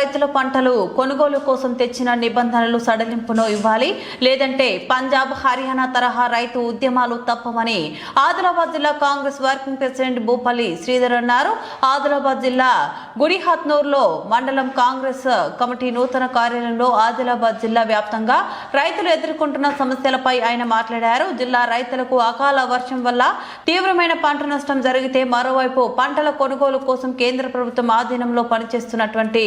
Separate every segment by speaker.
Speaker 1: రైతుల పంటలు కొనుగోలు కోసం తెచ్చిన నిబంధనలు సడలింపును ఇవ్వాలి. లేదంటే పంజాబ్ హర్యానా తరహా రైతు ఉద్యమాలు తప్పవని ఆదిలాబాద్ జిల్లా Congress working president Bhupalli Sridhar అన్నారు. ఆదిలాబాద్ జిల్లా గుడిహత్నూర్లో మండలం కాంగ్రెస్ కమిటీ నూతన కార్యాలయంలో ఆదిలాబాద్ జిల్లా వ్యాప్తంగా రైతులు ఎదుర్కొంటున్న సమస్యలపై ఆయన మాట్లాడారు. జిల్లా రైతులకు అకాల వర్షం వల్ల తీవ్రమైన పంట నష్టం జరిగితే మరోవైపు పంటల కొనుగోలు కోసం కేంద్ర ప్రభుత్వం ఆధీనంలో పనిచేస్తున్నటువంటి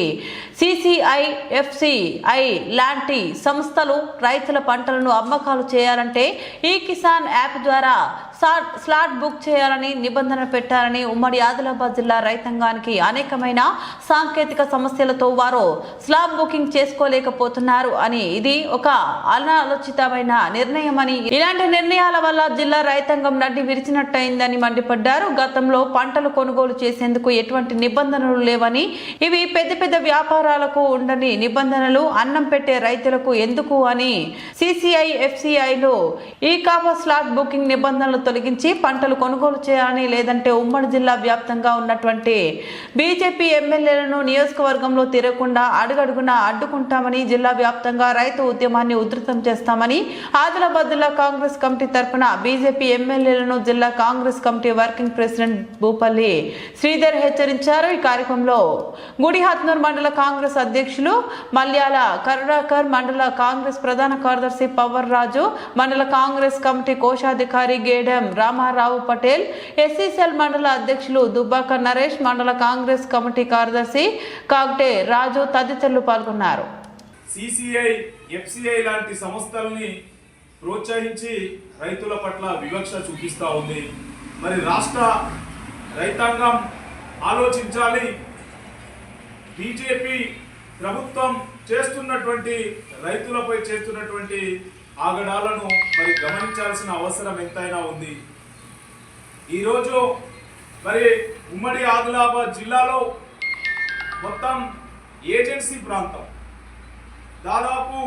Speaker 1: సిసిఐఎఫ్సిఐ లాంటి సంస్థలు రైతుల పంటలను అమ్మకాలు చేయాలంటే ఈ కిసాన్ యాప్ ద్వారా స్లాట్ బుక్ చేయాలని నిబంధన పెట్టారని ఉమ్మడి ఆదిలాబాద్ జిల్లా రైతాంగానికి అనేకమైన సాంకేతిక సమస్యలతో వారు స్లాబ్ బుకింగ్ చేసుకోలేకపోతున్నారు అని ఇది ఒక అనాలోచితమైన నిర్ణయం అని ఇలాంటి నిర్ణయాల వల్ల జిల్లా రైతాంగం నడ్డి విరిచినట్టయిందని మండిపడ్డారు. గతంలో పంటలు కొనుగోలు చేసేందుకు ఎటువంటి నిబంధనలు లేవని ఇవి పెద్ద పెద్ద వ్యాపారాలకు ఉండని నిబంధనలు అన్నం పెట్టే రైతులకు ఎందుకు అని CCI ఎఫ్సిఐలు e commerce slot booking నిబంధనలు తొలగించి పంటలు కొనుగోలు చేయాలని లేదంటే ఉమ్మడి జిల్లా వ్యాప్తంగా ఉన్నటువంటి బీజేపీ ఎమ్మెల్యేలను నియోజకవర్గంలో తిరగకుండా అడుగడుగున అడ్డుకుంటామని జిల్లా వ్యాప్తంగా రైతు ఉద్యమాన్ని ఉధృతం చేస్తామని ఆదిలాబాద్ జిల్లా కాంగ్రెస్ కమిటీ తరఫున బీజేపీ ఎమ్మెల్యేలను జిల్లా Congress committee working president Bhupalli Sridhar హెచ్చరించారు. ఈ కార్యక్రమంలో గుడిహత్నూర్ మండల కాంగ్రెస్ అధ్యక్షులు మల్యాల కరుణాకర్ మండల కాంగ్రెస్ ప్రధాన కార్యదర్శి పవర్ రాజు మండల కాంగ్రెస్ కమిటీ కోశాధికారి గేడెం రామారావు పటేల్ ఎస్సీసెల్ మండల అధ్యక్షులు దుబ్బాక నరేష్ మండల కాంగ్రెస్ కమిటీ కార్యదర్శి కాగ్టే రాజు తదితరులు పాల్గొన్నారు.
Speaker 2: సిసిఐ ఎఫ్సిఐ లాంటి సంస్థల్ని ప్రోత్సహించి రైతుల పట్ల వివక్ష చూపిస్తూ ఉంది. మరి రాష్ట్ర రైతాంగం ఆలోచించాలి. బీజేపీ ప్రభుత్వం చేస్తున్నటువంటి రైతులపై చేస్తున్నటువంటి ఆగడాలను మరి గమనించాల్సిన అవసరం ఎంతైనా ఉంది. ఈరోజు మరి ఉమ్మడి ఆదిలాబాద్ జిల్లాలో మొత్తం ఏజెన్సీ ప్రాంతం. దాదాపు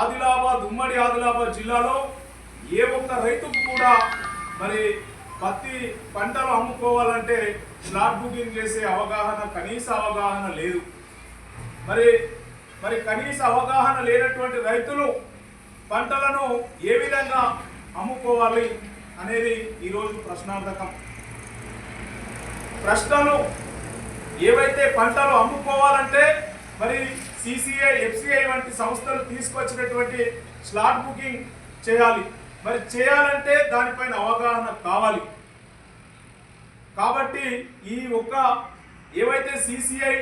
Speaker 2: ఆదిలాబాద్ ఉమ్మడి ఆదిలాబాద్ జిల్లాలో ఏ ఒక్క రైతుకు కూడా మరి పత్తి పంటలు అమ్ముకోవాలంటే స్లాట్ బుకింగ్ చేసే అవగాహన కనీస అవగాహన లేదు. మరి మరి కనీస అవగాహన లేనటువంటి రైతులు పంటలను ఏ విధంగా అమ్ముకోవాలి అనేది ఈరోజు ప్రశ్నార్థకం. ప్రశ్నలు ఏవైతే పంటలు అమ్ముకోవాలంటే మరి సిసిఐ ఎఫ్సిఐ వంటి సంస్థలు తీసుకొచ్చినటువంటి స్లాట్ బుకింగ్ చేయాలి. మరి చేయాలంటే దానిపైన అవగాహన కావాలి. కాబట్టి ఈ ఒక్క ఏవైతే సిసిఐ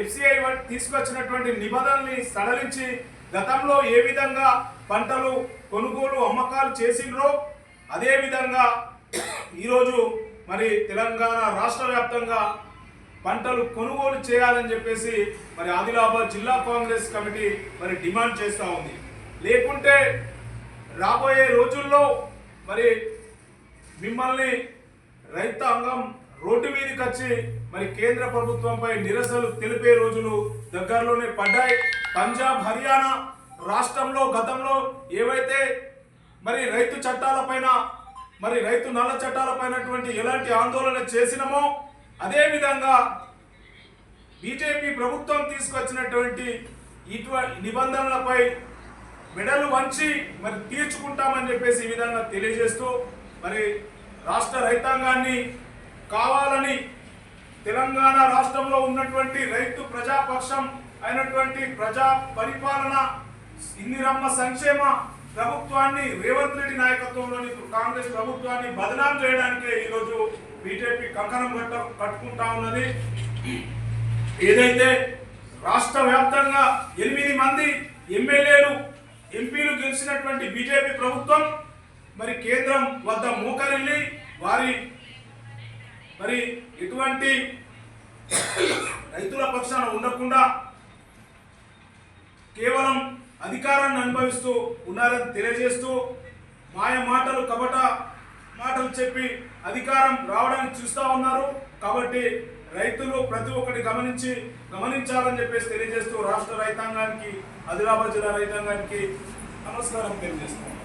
Speaker 2: ఎఫ్సిఐ తీసుకొచ్చినటువంటి నిబంధనల్ని సడలించి గతంలో ఏ విధంగా పంటలు కొనుగోలు అమ్మకాలు చేసిండ్రో అదే విధంగా ఈరోజు మరి తెలంగాణ రాష్ట్ర వ్యాప్తంగా పంటలు కొనుగోలు చేయాలని చెప్పేసి మరి ఆదిలాబాద్ జిల్లా కాంగ్రెస్ కమిటీ మరి డిమాండ్ చేస్తూ ఉంది. లేకుంటే రాబోయే రోజుల్లో మరి మిమ్మల్ని రైతాంగం రోడ్డు మీదకి వచ్చి మరి కేంద్ర ప్రభుత్వంపై నిరసనలు తెలిపే రోజులు దగ్గరలోనే పడ్డాయి. పంజాబ్ హర్యానా రాష్ట్రంలో గతంలో ఏవైతే మరి రైతు చట్టాలపైన మరి రైతు నల్ల చట్టాలపైనటువంటి ఎలాంటి ఆందోళన చేసినామో అదే విధంగా బీజేపీ ప్రభుత్వం తీసుకొచ్చినటువంటి ఇటువంటి నిబంధనలపై మెడలు వంచి మరి తీర్చుకుంటామని చెప్పేసి ఈ విధంగా తెలియజేస్తూ మరి రాష్ట్ర రైతాంగాన్ని కావాలని తెలంగాణ రాష్ట్రంలో ఉన్నటువంటి రైతు ప్రజాపక్షం అయినటువంటి ప్రజా పరిపాలన ఇందిరమ్మ సంక్షేమ ప్రభుత్వాన్ని రేవంత్ రెడ్డి నాయకత్వంలోని కాంగ్రెస్ ప్రభుత్వాన్ని బదనాం చేయడానికే ఈరోజు బీజేపీ కంకణం కట్ట కట్టుకుంటా ఉన్నది. ఏదైతే రాష్ట్ర వ్యాప్తంగా ఎనిమిది మంది ఎమ్మెల్యేలు ఎంపీలు గెలిచినటువంటి బీజేపీ ప్రభుత్వం మరి కేంద్రం వద్ద మోకరిల్లి వారి మరి ఎటువంటి రైతుల పక్షాన ఉండకుండా కేవలం అధికారాన్ని అనుభవిస్తూ ఉన్నారని తెలియజేస్తూ మాయ మాటలు కపట మాటలు చెప్పి అధికారం రావడానికి చూస్తూ ఉన్నారు. కాబట్టి రైతులు ప్రతి ఒక్కటి గమనించి గమనించాలని చెప్పేసి తెలియజేస్తూ రాష్ట్ర రైతాంగానికి ఆదిలాబాద్ జిల్లా రైతాంగానికి నమస్కారం తెలియజేస్తున్నాం.